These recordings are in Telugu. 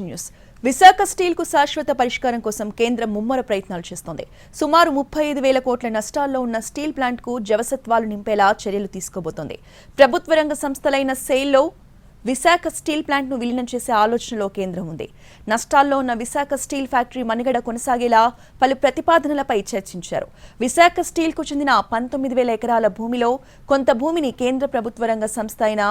న్యూస్. విశాఖ స్టీల్కు శాశ్వత పరిష్కారం కోసం కేంద్రం ముమ్మర ప్రయత్నాలు చేస్తోంది. సుమారు ముప్పై ఐదు వేల కోట్ల నష్టాల్లో ఉన్న స్టీల్ ప్లాంట్కు జవసత్వాలు నింపేలా చర్యలు తీసుకోబోతోంది. ప్రభుత్వ రంగ సంస్థలైన సెయిల్లో విశాఖ స్టీల్ ప్లాంట్ను విలీనం చేసే ఆలోచనలో కేంద్రం ఉంది. నష్టాల్లో ఉన్న విశాఖ స్టీల్ ఫ్యాక్టరీ మనుగడ కొనసాగేలా పలు ప్రతిపాదనలపై చర్చించారు. విశాఖ స్టీల్కు చెందిన పంతొమ్మిది వేల ఎకరాల భూమిలో కొంత భూమిని కేంద్ర ప్రభుత్వ రంగ సంస్థ అయిన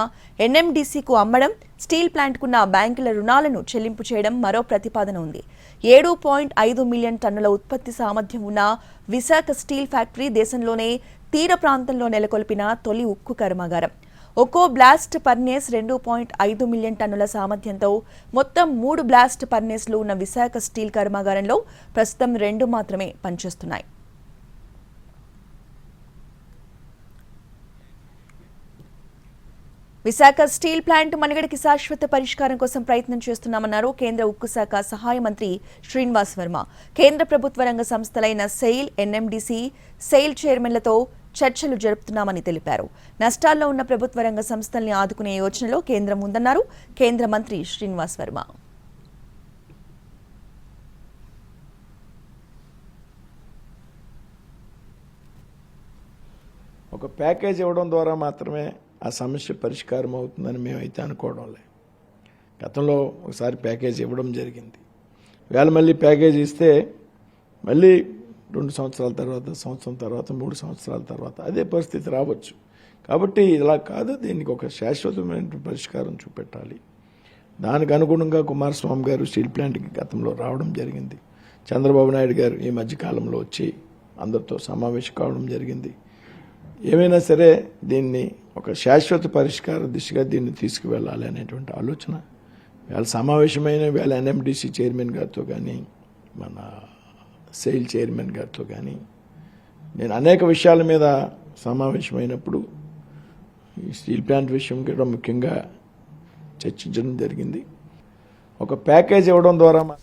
ఎన్ఎండిసికు అమ్మడం స్టీల్ ప్లాంట్కున్న బ్యాంకుల రుణాలను చెల్లింపు చేయడం మరో ప్రతిపాదన ఉంది. ఏడు పాయింట్ ఐదు మిలియన్ టన్నుల ఉత్పత్తి సామర్థ్యం ఉన్న విశాఖ స్టీల్ ఫ్యాక్టరీ దేశంలోనే తీర ప్రాంతంలో నెలకొల్పిన తొలి ఉక్కు కర్మాగారం. ఒక్కో బ్లాస్ట్ పర్నేస్ రెండు పాయింట్ ఐదు మిలియన్ టన్నుల సామర్థ్యంతో మొత్తం మూడు బ్లాస్ట్ పర్నేస్లు ఉన్న విశాఖ స్టీల్ కర్మాగారంలో ప్రస్తుతం రెండు మాత్రమే పనిచేస్తున్నాయి. విశాఖ స్టీల్ ప్లాంట్ మనుగడకి శాశ్వత పరిష్కారం కోసం ప్రయత్నం చేస్తున్నామన్నారు కేంద్ర ఉక్కు శాఖ సహాయ మంత్రి శ్రీనివాస్ వర్మ. కేంద్ర ప్రభుత్వ రంగ సంస్థలైన సెయిల్ ఎన్ఎండిసి సెయిల్ చైర్మన్లతో చర్చలు జరుపుతున్నామని తెలిపారు. నష్టాల్లో ఉన్న ప్రభుత్వ రంగ సంస్థల్ని ఆదుకునే యోచనలో కేంద్రం ఉందన్నారు. కేంద్ర మంత్రి శ్రీనివాస్ వర్మ. ఒక ప్యాకేజ్ ఇవ్వడం ద్వారా మాత్రమే ఆ సమస్య పరిష్కారం అవుతుందని మేమైతే అనుకోవడం లే గతంలో ఒకసారి ప్యాకేజ్ ఇవ్వడం జరిగింది. వేళ మళ్ళీ ప్యాకేజ్ ఇస్తే మళ్ళీ రెండు సంవత్సరాల తర్వాత సంవత్సరం తర్వాత మూడు సంవత్సరాల తర్వాత అదే పరిస్థితి రావచ్చు. కాబట్టి ఇలా కాదు దీనికి ఒక శాశ్వతమైన పరిష్కారం చూపెట్టాలి. దానికి అనుగుణంగా కుమారస్వామి గారు స్టీల్ ప్లాంట్కి గతంలో రావడం జరిగింది. చంద్రబాబు నాయుడు గారు ఈ మధ్యకాలంలో వచ్చి అందరితో సమావేశం కావడం జరిగింది. ఏమైనా సరే దీన్ని ఒక శాశ్వత పరిష్కార దిశగా దీన్ని తీసుకువెళ్ళాలి అనేటువంటి ఆలోచన. వేళ సమావేశమైన వేళ ఎన్ఎండిసి చైర్మన్ గారితో కానీ మన సెయిల్ చైర్మన్ గారితో కానీ. నేను అనేక విషయాల మీద సమావేశమైనప్పుడు ఈ స్టీల్ ప్లాంట్ విషయం కూడా ముఖ్యంగా చర్చించడం జరిగింది. ఒక ప్యాకేజ్ ఇవ్వడం ద్వారా